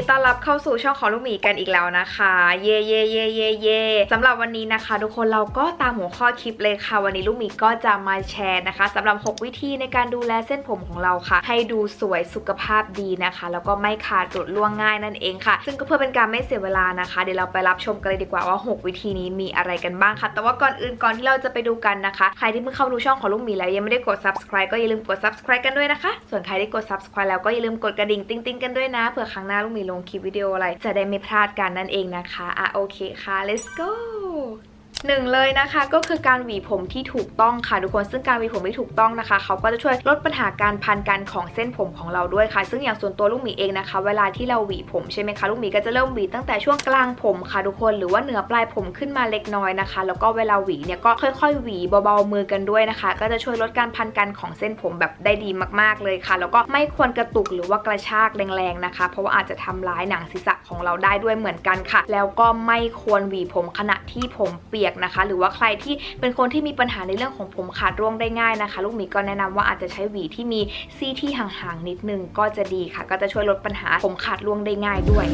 ดีต้อนรับเข้าสู่ช่องของลูกหมีกันอีกแล้วนะคะ เย่เย่เย่เย่เย่สำหรับวันนี้นะคะ ทุกคนเราก็ตามหัวข้อคลิปเลยค่ะ วันนี้ลูกหมีก็จะมาแชร์นะคะสำหรับ 6 วิธีในการดูแลเส้นผมของเราค่ะ ให้ดูสวยสุขภาพดีนะคะ แล้วก็ไม่ขาดหลุดร่วงง่ายนั่นเองค่ะ ซึ่งก็เพื่อเป็นการไม่เสียเวลานะคะ เดี๋ยวเราไปรับชมกันเลยดีกว่าว่า 6 วิธีนี้มีอะไรกันบ้างค่ะ แต่ว่าก่อนอื่นก่อนที่เราจะไปดูกันนะคะ ใครที่เพิ่งเข้ามาดูช่องของลูกหมีแล้วยังไม่ได้กด subscribe ก็อย่าลืมกด subscribe กันด้วยนะคะ ส่วนใครที่กด subscribe แล้วก็อย่าลืมกดกระดิ่งติ๊งๆกันด้วยนะเผื่อครั้งหน้าลูกหมีลงคลิปวิดีโออะไร จะได้ไม่พลาดกันนั่นเองนะคะอะโอเคค่ะ let's go หนึ่งเลยนะคะก็คือการหวีผมที่ถูกต้องค่ะทุกคนซึ่งการหวีผมที่ถูกต้องนะคะเขาก็จะช่วยลดปัญหาการพันกันของเส้นผมของเราด้วยค่ะ ซึ่งอย่างส่วนตัวลูกหมีเองนะคะ เวลาที่เราหวีผมใช่ไหมคะลูกหมีก็จะเริ่มหวีตั้งแต่ช่วงกลางผมค่ะทุกคนหรือว่าเหนือปลายผมขึ้นมาเล็กน้อยนะคะ แล้วก็เวลาหวีเนี่ยก็ค่อยๆ หวีเบาๆมือกันด้วยนะคะ ก็จะช่วยลดการพันกันของเส้นผมแบบได้ดีมากๆเลยค่ะ แล้วก็ไม่ควรกระตุกหรือว่ากระชากแรงๆนะคะ เพราะว่าอาจจะทำร้ายหนังศีรษะของเราได้ด้วยเหมือนกันค่ะ แล้วก็ไม่ควรหวีผมขณะที่ผมเปียกนะคะ หรือว่าใครที่เป็นคนที่มีปัญหาในเรื่องของผมขาดร่วงได้ง่ายนะคะ ลูกหมีก็แนะนำว่าอาจจะใช้หวีที่มีซี่ที่ห่างๆนิดนึงก็จะดีค่ะ ก็จะช่วยลดปัญหาผมขาดร่วงได้ง่ายด้วย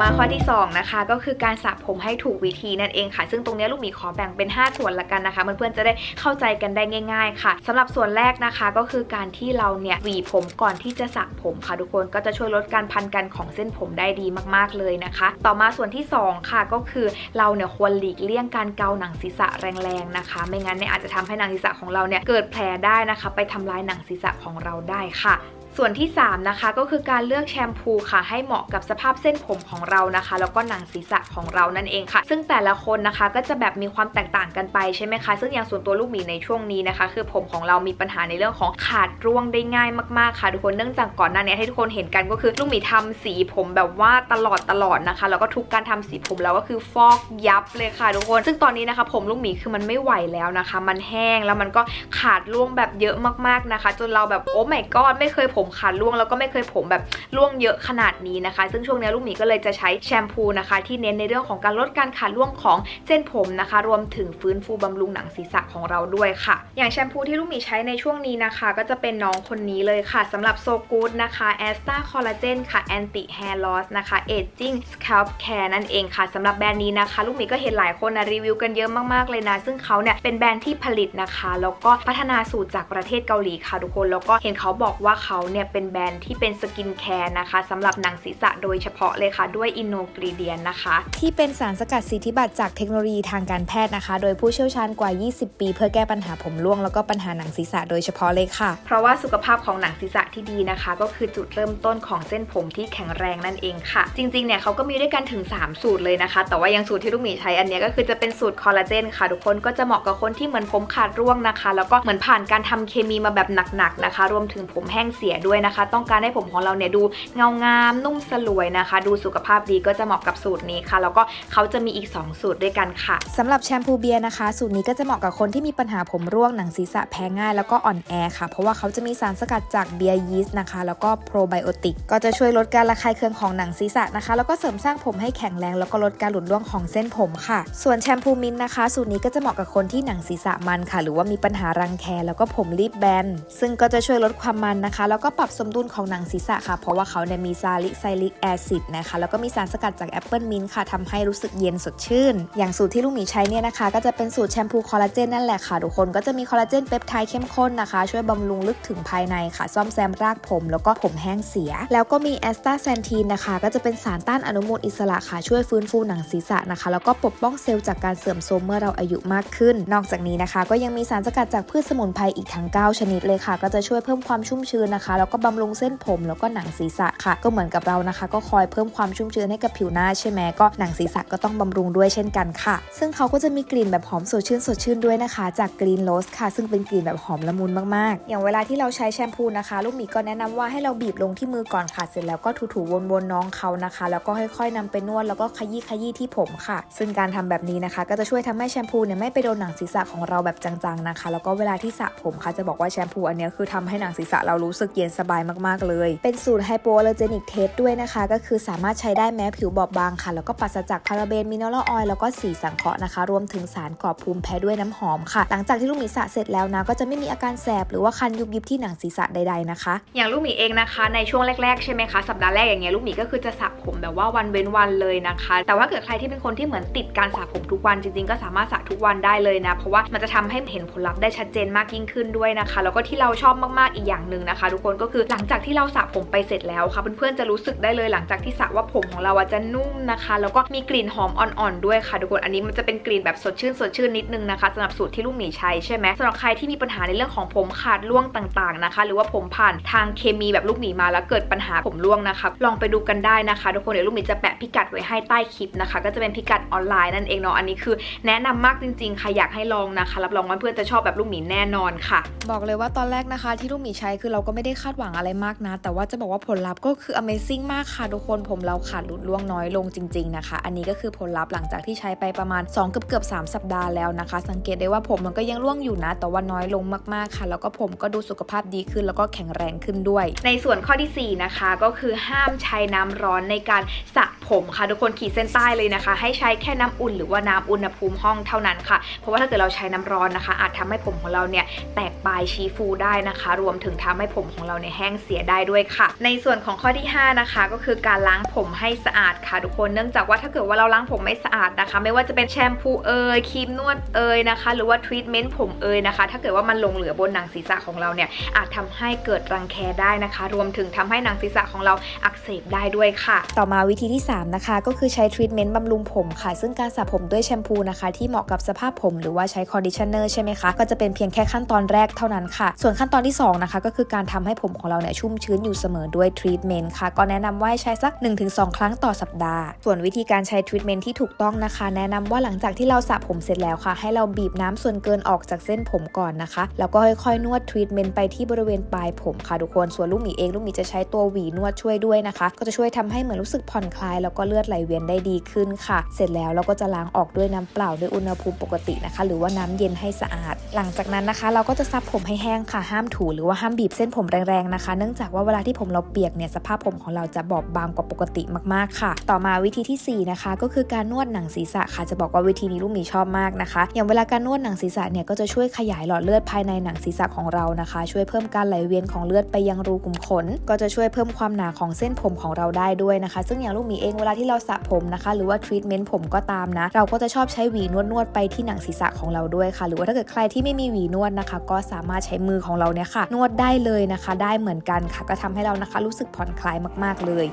มาข้อที่ 2 นะคะ ก็คือการสระผมให้ถูกวิธีนั่นเองค่ะ ซึ่งตรงนี้ลูกหมีขอแบ่งเป็น 5 ส่วนละกันนะคะเพื่อนๆจะได้เข้าใจกันได้ง่าย ๆ ค่ะสำหรับส่วนแรกนะคะก็คือการที่เราเนี่ยหวีผมก่อนที่จะสระผมค่ะทุกคนก็จะช่วยลดการพันกันของเส้นผมได้ดีมากๆเลยนะคะ ต่อมาส่วนที่ 2 ค่ะก็คือเราเนี่ยควรหลีกเลี่ยงการเกาหนังศีรษะแรงๆนะคะ ไม่งั้นเนี่ยอาจจะทำให้หนังศีรษะของเราเนี่ยเกิดแผลได้นะคะ ไปทำลายหนังศีรษะของเราได้ค่ะ ส่วนที่ 3 นะคะก็คือการเลือกแชมพูค่ะ ให้เหมาะกับสภาพเส้นผมของเรานะคะ แล้วก็หนังศีรษะของเรานั่นเองค่ะ ซึ่งแต่ละคนนะคะก็จะแบบมีความแตกต่างกันไปใช่ไหมคะซึ่งอย่างส่วนตัวลูกหมีในช่วงนี้นะคะ คือผมของเรามีปัญหาในเรื่องของขาดร่วงได้ง่ายมากๆค่ะทุกคนเนื่องจากก่อนหน้านี้ให้ทุกคนเห็นกันก็คือลูกหมีทำสีผมแบบว่าตลอดตลอดนะคะ แล้วก็ทุกการทำสีผมแล้วก็คือฟอกยับเลยค่ะทุกคน ซึ่งตอนนี้นะคะ ผมลูกหมีคือมันไม่ไหวแล้วนะคะ มันแห้งแล้วมันก็ขาดร่วงแบบเยอะมากๆนะคะ จนเราแบบโอ้ไม่กอดไม่เคยผมขาดร่วงแล้วก็ไม่เคยผมแบบร่วงเยอะขนาดนี้นะคะ ซึ่งช่วงนี้ลูกหมีก็เลยจะใช้แชมพูนะคะ ที่เน้นในเรื่องของการลดการขาดร่วงของเส้นผมนะคะ รวมถึงฟื้นฟูบำรุงหนังศีรษะของเราด้วยค่ะ อย่างแชมพูที่ลูกหมีใช้ในช่วงนี้นะคะ ก็จะเป็นน้องคนนี้เลยค่ะสำหรับโซกูดนะคะแอสตาคอลลาเจนค่ะแอนติแฮร์ลอสนะคะเอจจิ้งสแคลปแคร์นั่นเองค่ะสำหรับแบรนด์นี้นะคะ ลูกหมีก็เห็นหลายคนนะรีวิวกันเยอะมากๆเลยนะ ซึ่งเขาเนี่ยเป็นแบรนด์ที่ผลิตนะคะ แล้วก็พัฒนาสูตรจากประเทศเกาหลีค่ะทุกคน แล้วก็เห็นเขาบอกว่าเขาเนี่ยเป็นแบรนด์ที่เป็นสกินแคร์นะคะสำหรับหนังศีรษะโดยเฉพาะเลยค่ะ ด้วยอินโนกรีเดียนนะคะ ที่เป็นสารสกัดสิทธิบัตรจากเทคโนโลยีทางการแพทย์นะคะ โดยผู้เชี่ยวชาญกว่า 20 ปี เพื่อแก้ปัญหาผมร่วงแล้วก็ปัญหาหนังศีรษะโดยเฉพาะเลยค่ะ เพราะว่าสุขภาพของหนังศีรษะที่ดีนะคะ ก็คือจุดเริ่มต้นของเส้นผมที่แข็งแรงนั่นเองค่ะ จริงๆเนี่ยเขาก็มีด้วยกันถึง 3 สูตรเลยนะคะ แต่ว่ายังสูตรที่ลูกหมีใช้อันเนี้ยก็คือจะเป็นสูตรคอลลาเจนค่ะทุกคนก็จะเหมาะกับคนที่เหมือนผมขาดร่วงนะคะ แล้วก็เหมือนผ่านการทำเคมีมาแบบหนักๆนะคะ รวมถึงผมแห้งเสียด้วยนะคะ ต้องการให้ผมของเราเนี่ยดูเงางามนุ่มสลวยนะคะ ดูสุขภาพดีก็จะเหมาะกับสูตรนี้ค่ะ แล้วก็เขาจะมีอีก 2 สูตรด้วยกันค่ะสำหรับแชมพูเบียร์นะคะ สูตรนี้ก็จะเหมาะกับคนที่มีปัญหาผมร่วงหนังศีรษะแพ้ง่ายแล้วก็อ่อนแอค่ะ เพราะว่าเขาจะมีสารสกัดจากเบียร์ยีสต์นะคะ แล้วก็โปรไบโอติกก็จะช่วยลดการระคายเคืองของหนังศีรษะนะคะ แล้วก็เสริมสร้างผมให้แข็งแรงแล้วก็ลดการหลุดร่วงของเส้นผมค่ะ ส่วนแชมพูมินนะคะ สูตรนี้ก็จะเหมาะกับคนที่หนังศีรษะมันค่ะ หรือว่ามีปัญหารังแคแล้วก็ผมรีบแบนซึ่งก็จะช่วยลดความมันนะคะ แล้วก็ปรับสมดุลของหนังศีรษะค่ะ เพราะว่าเขาเนี่ยมีซาลิไซลิกแอซิดนะคะ แล้วก็มีสารสกัดจากแอปเปิลมินท์ค่ะทำให้รู้สึกเย็นสดชื่น อย่างสูตรที่ลูกหมีใช้เนี่ยนะคะ ก็จะเป็นสูตรแชมพูคอลลาเจนนั่นแหละค่ะ ทุกคนก็จะมีคอลลาเจนเปปไทด์เข้มข้นนะคะ ช่วยบำรุงลึกถึงภายในค่ะ ซ่อมแซมรากผม แล้วก็ผมแห้งเสีย แล้วก็มีแอสตาแซนทีนนะคะ ก็จะเป็นสารต้านอนุมูลอิสระค่ะ ช่วยฟื้นฟูหนังศีรษะนะคะ แล้วก็ปกป้องเซลล์จากการเสื่อมโทรมเมื่อเราอายุมากขึ้น นอกจากนี้นะคะ ก็ยังมีสารสกัดจากพืชสมุนไพรอีกทั้ง 9 ชนิดเลยค่ะ ก็จะช่วยเพิ่มความชุ่มชื้นนะคะแล้วก็บำรุงเส้นผม แล้วก็หนังศีรษะค่ะ ก็เหมือนกับเรานะคะ ก็คอยเพิ่มความชุ่มชื้นให้กับผิวหน้าใช่ไหมก็หนังศีรษะก็ต้องบำรุงด้วยเช่นกันค่ะ ซึ่งเขาก็จะมีกลิ่นแบบหอมสดชื่นสดชื่นด้วยนะคะ จากกรีนโรสค่ะ ซึ่งเป็นกลิ่นแบบหอมละมุนมากๆ อย่างเวลาที่เราใช้แชมพูนะคะ ลูกหมีก็แนะนำว่าให้เราบีบลงที่มือก่อนค่ะ เสร็จแล้วก็ถูๆวนๆน้องเขานะคะ แล้วก็ค่อยๆนำไปนวดแล้วก็ขยี้ขยี้ที่ผมค่ะ ซึ่งการทำแบบนี้นะคะ ก็จะช่วยทำให้แชมพูเนี่ยไม่ไปโดนหนังศีรษะของเราแบบจังๆนะคะ แล้วก็เวลาที่สระผมค่ะจะบอกว่าแชมพูอันนี้คือทำให้หนังศีรษะเรารู้สึกเย็นสบายมากๆเลย เป็นสูตรไฮโปอ l ลเจนิกเทสด้วยนะคะ ก็คือสามารถใช้ได้แม้ผิวบอบบางค่ะ แล้วก็ปราศจากพาราเบนมินเนอรัลออยล์แล้วก็สีสังเคราะห์นะคะ รวมถึงสารก่อภูมิแพ้ด้วยน้ำหอมค่ะ หลังจากที่ลูกหมีสระเสร็จแล้วนะก็จะไม่มีอาการแสบหรือว่าคันยุบยิบที่หนังศีรษะใดๆนะคะ อย่างลูกหมีเองนะคะ ในช่วงแรกๆใช่ไหมคะสัปดาห์แรกอย่างเงี้ยลูกหมีก็คือจะสระผมแบบว่าวันเว้นวันเลยนะคะ แต่ว่าเกิดใครที่เป็นคนที่เหมือนติดการสระผมทุกวันจริงๆ ก็สามารถสระทุกวันได้เลยนะเพราะว่ามันจะทำให้เห็นผลลัพธ์ได้ชัดเจนมากยิ่งขึ้นด้วยนะคะ แล้วก็ที่เราชอบมากๆอีกอย่างหนึ่งนะคะ ทุกคนก็คือหลังจากที่เราสระผมไปเสร็จแล้วค่ะเพื่อนๆจะรู้สึกได้เลยหลังจากที่สระว่าผมของเราจะนุ่มนะคะ แล้วก็มีกลิ่นหอมอ่อนๆด้วยค่ะทุกคนอันนี้มันจะเป็นกลิ่นแบบสดชื่นสดชื่นนิดนึงนะคะสำหรับสูตรที่ลูกหมีใช้ใช่ไหมสำหรับใครที่มีปัญหาในเรื่องของผมขาดร่วงต่างๆนะคะ หรือว่าผมผ่านทางเคมีแบบลูกหมีมาแล้วเกิดปัญหาผมร่วงนะคะลองไปดูกันได้นะคะ ทุกคนเดี๋ยวลูกหมีจะแปะพิกัดไว้ให้ใต้คลิปนะคะ ก็จะเป็นพิกัดออนไลน์นั่นเองเนาะอันนี้คือ แนะนำมากจริงๆค่ะอยากให้ลองนะคะ รับรองว่าเพื่อนจะชอบแบบลูกหมีแน่นอนค่ะ บอกเลยว่าตอนแรกนะคะ ที่ลูกหมีใช้คือเราก็ไม่ได้คาดหวังอะไรมากนะ แต่ว่าจะบอกว่าผลลัพธ์ก็คือ amazing มากค่ะทุกคนผมเราขาดหลุดร่วงน้อยลงจริง ๆ นะคะ อันนี้ก็คือผลลัพธ์หลังจากที่ใช้ไปประมาณ2เกือบเกือบ3สัปดาห์แล้วนะคะ สังเกตได้ว่าผมมันก็ยังร่วงอยู่นะ แต่ว่าน้อยลงมากๆค่ะ แล้วก็ผมก็ดูสุขภาพดีขึ้นแล้วก็แข็งแรงขึ้นด้วย ในส่วนข้อทีสี่4 นะคะก็คือห้ามใช้น้ำร้อนในการสระผมค่ะ ทุกคนขีดเส้นใต้เลยนะคะ ให้ใช้แค่น้ำอุ่นหรือว่าน้ำอุณหภูมิห้องเท่านั้นค่ะ เพราะว่าถ้าเกิดเราใช้น้ำร้อนนะคะ อาจทำให้ผมของเราเนี่ยแตกปลายชี้ฟูได้นะคะ รวมถึงทำให้ผมของเราเนี่ยแห้งเสียได้ด้วยค่ะ ในส่วนของข้อที่ 5 นะคะ ก็คือการล้างผมให้สะอาดค่ะทุกคนเนื่องจากว่าถ้าเกิดว่าเราล้างผมไม่สะอาดนะคะ ไม่ว่าจะเป็นแชมพูเอยครีมนวดเอยนะคะ หรือว่าทรีทเมนต์ผมเอยนะคะ ถ้าเกิดว่ามันลงเหลือบนหนังศีรษะของเราเนี่ยอาจทำให้เกิดรังแคได้นะคะ รวมถึงทำให้หนังศีรษะของเราอักเสบได้ด้วยค่ะ ต่อมาวิธีที่ 3 นะคะ ก็คือใช้ทรีทเมนต์บำรุงผมค่ะ ซึ่งการสระผมด้วยแชมพูนะคะ ที่เหมาะกับสภาพผมหรือว่าใช้คอนดิชเนอร์ใช่ไหมคะ ก็จะเป็นเพียงแค่ขั้นตอนแรกเท่านั้นค่ะ ส่วนขั้นตอนที่ 2 นะคะ ก็คือการทำให้ผมของเราเนี่ยชุ่มชื้นอยู่เสมอด้วยทรีทเมนต์ค่ะ ก็แนะนำว่าใช้สัก 1-2 ครั้งต่อสัปดาห์ ส่วนวิธีการใช้ทรีทเมนต์ที่ถูกต้องนะคะ แนะนำว่าหลังจากที่เราสระผมเสร็จแล้วค่ะ ให้เราบีบน้ำส่วนเกินออกจากเส้นผมก่อนนะคะ แล้วก็ค่อยๆนวดทรีทเมนต์ไปที่บริเวณปลายผมค่ะทุกคน ส่วนลูกหมีเองลูกหมีจะใช้ตัวหวีนวดช่วยด้วยนะคะ ก็จะช่วยทำให้เหมือนรู้สึกผ่อนคลาย แล้วก็เลือดไหลเวียนได้ดีขึ้นค่ะ เสร็จแล้วเราก็จะล้างออกด้วยน้ำเปล่าด้วยอุณหภูมิปกตินะคะ หรือว่าน้ำเย็นให้สะอาด หลังจากนั้นนะคะ เราก็จะซับผมให้แห้งค่ะห้ามถูหรือว่าห้ามบีบเส้นผมแรงๆนะคะ เนื่องจากว่าเวลาที่ผมเราเปียกเนี่ยสภาพผมของเราจะบอบบางกว่าปกติมากๆค่ะ ต่อมาวิธีที่สี่นะคะ ก็คือการนวดหนังศีรษะค่ะ จะบอกว่าวิธีนี้ลูกหมีชอบมากนะคะ อย่างเวลาการนวดหนังศีรษะเนี่ยก็จะช่วยขยายหลอดเลือดภายในหนังศีรษะของเรานะคะ ช่วยเพิ่มการไหลเวียนของเลือดไปยังรูขุมขน ก็จะช่วยเพิ่มความหนาของเส้นผมของเราได้ด้วยนะคะ ซึ่งอย่างลูกหมีเองเวลาที่เราสระผมนะคะ หรือว่าทรีทเมนต์ผมก็ตามนะ เราก็จะชอบใช้หวีนวดนวดๆไปที่หนังศีรษะของเราด้วยค่ะ หรือว่าถ้าเกิดใครที่ไม่มีหวีนวดนะคะ ก็สามารถใช้มือของเราเนี่ยค่ะ นวดได้เลยนะคะได้เหมือนกันค่ะ ก็ทำให้เรานะคะรู้สึกผ่อนคลายมาก ๆ เลย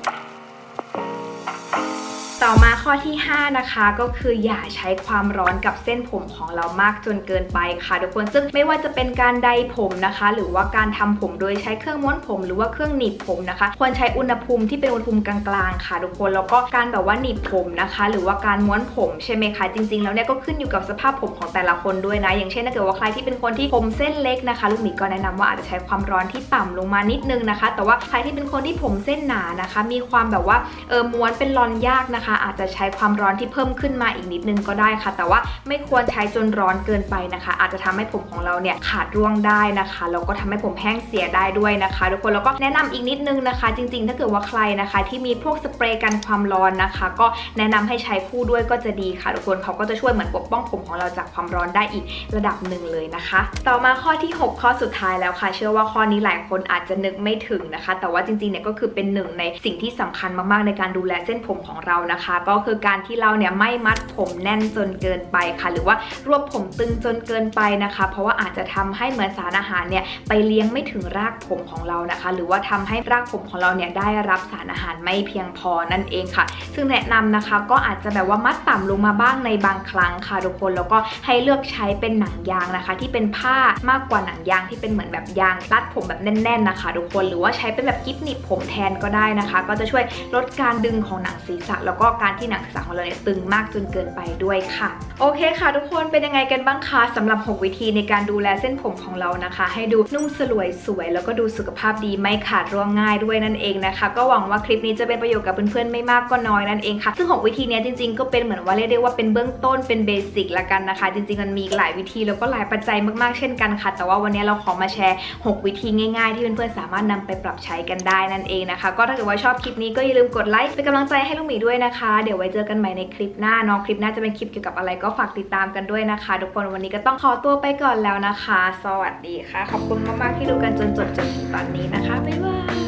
ต่อมาข้อที่ 5 นะคะก็คืออย่าใช้ความร้อนกับเส้นผมของเรามากจนเกินไปค่ะทุกคนซึ่งไม่ว่าจะเป็นการใดผมนะคะ หรือว่าการทำผมโดยใช้เครื่องม้วนผม หรือว่าเครื่องหนีบผมนะคะ ควรใช้อุณหภูมิที่เป็นอุณหภูมิกลางๆค่ะทุกคนแล้วก็การแบบว่าหนีบผมนะคะ หรือว่าการม้วนผมใช่ไหมคะจริงๆแล้วเนี่ยก็ขึ้นอยู่กับสภาพผมของแต่ละคนด้วยนะ อย่างเช่นถ้าเกิดว่าใครที่เป็นคนที่ผมเส้นเล็กนะคะ ลูกหมีก็แนะนำว่าอาจจะใช้ความร้อนที่ต่ำลงมานิดนึงนะคะ แต่ว่าใครที่เป็นคนที่ผมเส้นหนานะคะ มีความแบบว่าเออม้วนเป็นรอนยากนะคะอาจจะใช้ความร้อนที่เพิ่มขึ้นมาอีกนิดนึงก็ได้ค่ะ แต่ว่าไม่ควรใช้จนร้อนเกินไปนะคะ อาจจะทำให้ผมของเราเนี่ยขาดร่วงได้นะคะแล้วก็ทำให้ผมแห้งเสียได้ด้วยนะคะ ทุกคนแล้วก็แนะนำอีกนิดนึงนะคะ จริงๆ ถ้าเกิดว่าใครนะคะ ที่มีพวกสเปรย์กันความร้อนนะคะ ก็แนะนำให้ใช้คู่ด้วยก็จะดีค่ะทุกคนเขาก็จะช่วยเหมือนปกป้องผมของเราจากความร้อนได้อีกระดับหนึ่งเลยนะคะ ต่อมาข้อที่ 6 ข้อสุดท้ายแล้วค่ะ เชื่อว่าข้อนี้หลายคนอาจจะนึกไม่ถึงนะคะ แต่ว่าจริงๆเนี่ยก็คือเป็นหนึ่งในสิ่งที่สำคัญมากๆในการดูแลเส้นผมของเรานะคะก็คือการที่เราเนี่ยไม่มัดผมแน่นจนเกินไปค่ะ หรือว่ารวบผมตึงจนเกินไปนะคะ เพราะว่าอาจจะทำให้เหมือนสารอาหารเนี่ยไปเลี้ยงไม่ถึงรากผมของเรานะคะ หรือว่าทำให้รากผมของเราเนี่ยได้รับสารอาหารไม่เพียงพอนั่นเองค่ะ ซึ่งแนะนำนะคะก็อาจจะแบบว่ามัดต่ำลงมาบ้างในบางครั้งค่ะทุกคนแล้วก็ให้เลือกใช้เป็นหนังยางนะคะ ที่เป็นผ้ามากกว่าหนังยางที่เป็นเหมือนแบบยางรัดผมแบบแน่นๆนะคะทุกคนหรือว่าใช้เป็นแบบกิ๊บหนีบผมแทนก็ได้นะคะ ก็จะช่วยลดการดึงของหนังศีรษะแล้วก็การที่หนังศีรษะของเราเนี่ยตึงมากจนเกินไปด้วยค่ะ โอเคค่ะ ทุกคนเป็นยังไงกันบ้างคะสำหรับ 6 วิธีในการดูแลเส้นผมของเรานะคะ ให้ดูนุ่มสลวยสวย แล้วก็ดูสุขภาพดีไม่ขาดร่วงง่ายด้วยนั่นเองนะคะ ก็หวังว่าคลิปนี้จะเป็นประโยชน์กับเพื่อนๆไม่มากก็น้อยนั่นเองค่ะ ซึ่ง 6 วิธีนี้จริงๆก็เป็นเหมือนว่าเรียกได้ว่าเป็นเบื้องต้นเป็นเบสิกละกันนะคะ จริงๆมันมีหลายวิธีแล้วก็หลายปัจจัยมากๆเช่นกันค่ะ แต่ว่าวันนี้เราขอมาแชร์ 6 วิธีง่าย ๆ ที่เพื่อนๆสามารถนำไปปรับใช้กันได้นั่นเองนะคะ ก็ถ้าเกิดว่าชอบคลิปนี้ก็อย่าลืมกดไลค์เป็นกำลังใจให้ลูกหมีด้วยนะคะเดี๋ยวไว้เจอกันใหม่ในคลิปหน้าน้องคลิปหน้าจะเป็นคลิปเกี่ยวกับอะไรก็ฝากติดตามกันด้วยนะคะ ทุกคนวันนี้ก็ต้องขอตัวไปก่อนแล้วนะคะ สวัสดีค่ะ ขอบคุณมากๆที่ดูกันจนจบจนถึงตอนนี้นะคะบ๊ายบาย